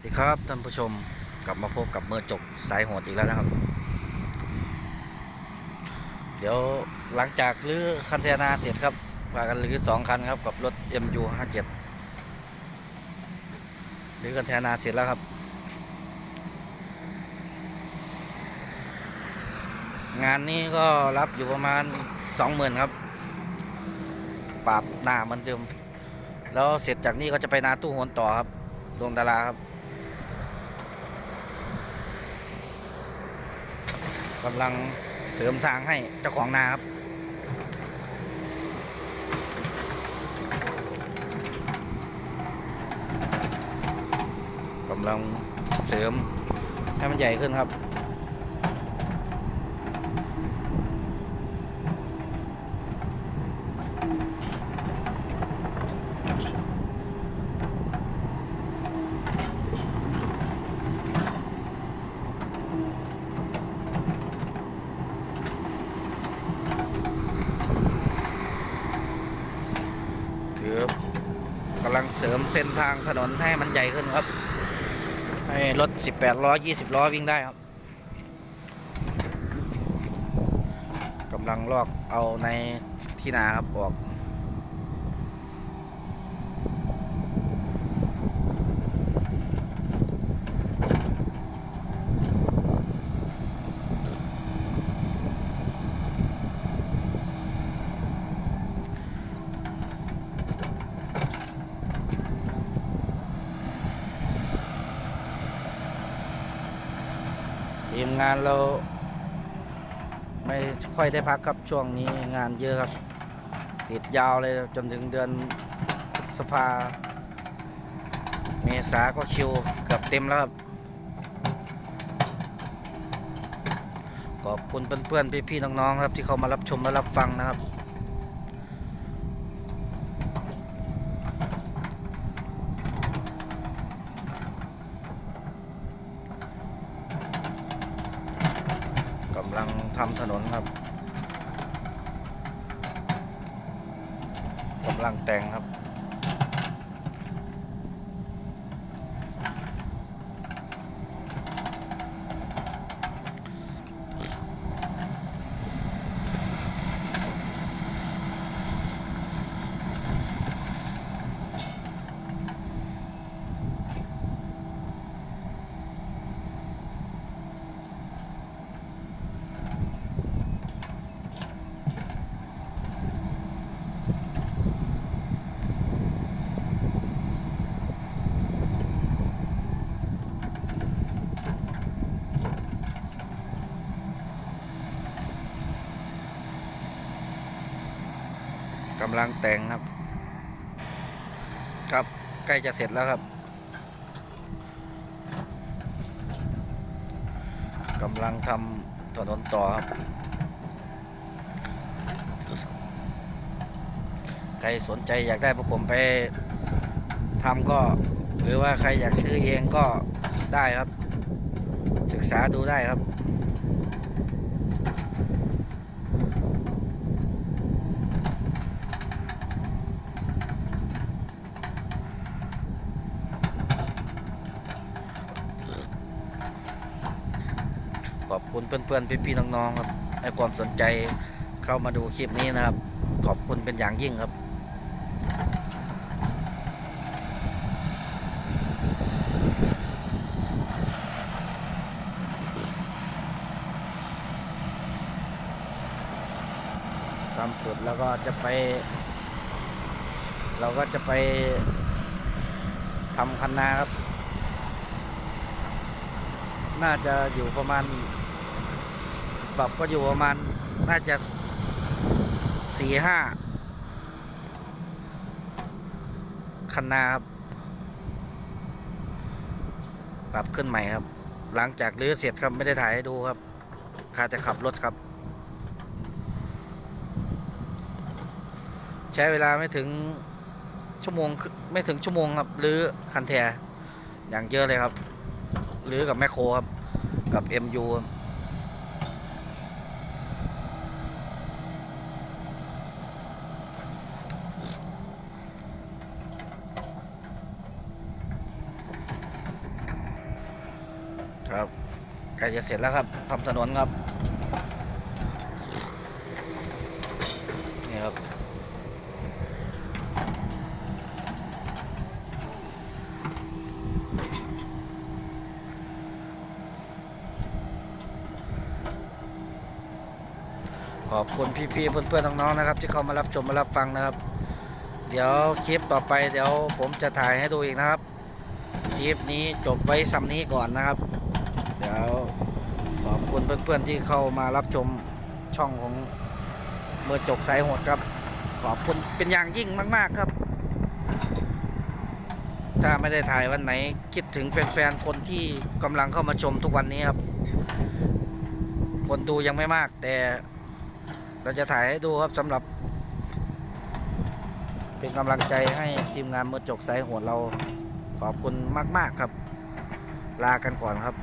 วัสดีครับท่านผู้ชมกลับมาพบกับเมื่อจบสายหดอีกแล้วนะครับ เดี๋ยวหลังจากรื้อคันเทนาเสร็จครับพากันรื้อสองคันครับกับรถ MU 57รื้อคันเทนาเสร็จแล้วครับ งานนี้ก็รับอยู่ประมาณสองหมื่นครับ ปราบหน้าเหมือนเดิม แล้วเสร็จจากนี้ก็จะไปนาตู้โหนต่อครับดวงดาราครับ กำลังเสริมทางให้เจ้าของนาครับกำลังเสริมให้มันใหญ่ขึ้นครับ ถือกำลัง เสริมเส้นทางถนนให้มันใหญ่ขึ้นครับ ให้รถ 18 ล้อ 20 ล้อวิ่งได้ครับกำลังลอกเอาในที่นาครับออก งานเรา ไม่ค่อยได้พักครับช่วงนี้งานเยอะครับ ติดยาวเลยจนถึงเดือนพฤษภา เมษาก็คิวเกือบเต็มแล้วครับ ขอบคุณเพื่อนๆพี่ๆน้องๆครับที่เข้ามารับชมและรับฟังนะครับ ลังทำถนนครับกำลังแต่งครับ กำลังแต่งครับ ครับใกล้จะเสร็จแล้วครับกำลังทำถนนต่อครับ ใครสนใจอยากได้พวกผมไปทำก็ หรือว่าใครอยากซื้อเองก็ได้ครับ ศึกษาดูได้ครับ ขอบคุณเพื่อนๆพี่ๆน้องๆครับให้ความสนใจเข้ามาดูคลิปนี้นะครับ ขอบคุณเป็นอย่างยิ่งครับตามจุดแล้วก็จะไป เราก็จะไปทำคันนาครับ น่าจะอยู่ประมาณ ปรับก็อยู่ประมาณน่าจะสี่ห้าคันนาครับ ปรับขึ้นใหม่ครับ หลังจากรื้อเสร็จครับไม่ได้ถ่ายให้ดูครับข้าจะขับรถครับ ใช้เวลาไม่ถึงชั่วโมงครึ่งไม่ถึงชั่วโมงครับรื้อคันแทอย่างเยอะเลยครับหรือกับแมคโครครับ กับ MU ครับ ครับใกล้จะเสร็จแล้วครับทำถนนครับ นี่ครับ ขอบคุณพี่ๆเพื่อนๆน้องๆนะครับ ที่เข้ามารับชมมารับฟังนะครับ เดี๋ยวคลิปต่อไปเดี๋ยวผมจะถ่ายให้ดูอีกนะครับ คลิปนี้จบไว้ซ้ำนี้ก่อนนะครับ ดี๋ยวขอบคุณเพื่อนๆที่เข้ามารับชมช่องของเมื่อจกสายโหดครับ ขอบคุณเป็นอย่างยิ่งมาก ๆ ครับ ถ้าไม่ได้ถ่ายวันไหนคิดถึงแฟน ๆ คนที่กำลังเข้ามาชมทุกวันนี้ครับ คนดูยังไม่มาก แต่เราจะถ่ายให้ดูครับสำหรับ เป็นกำลังใจให้ทีมงานเมื่อจกสายโหดเราขอบคุณมาก ๆ ครับ ลากันก่อนครับ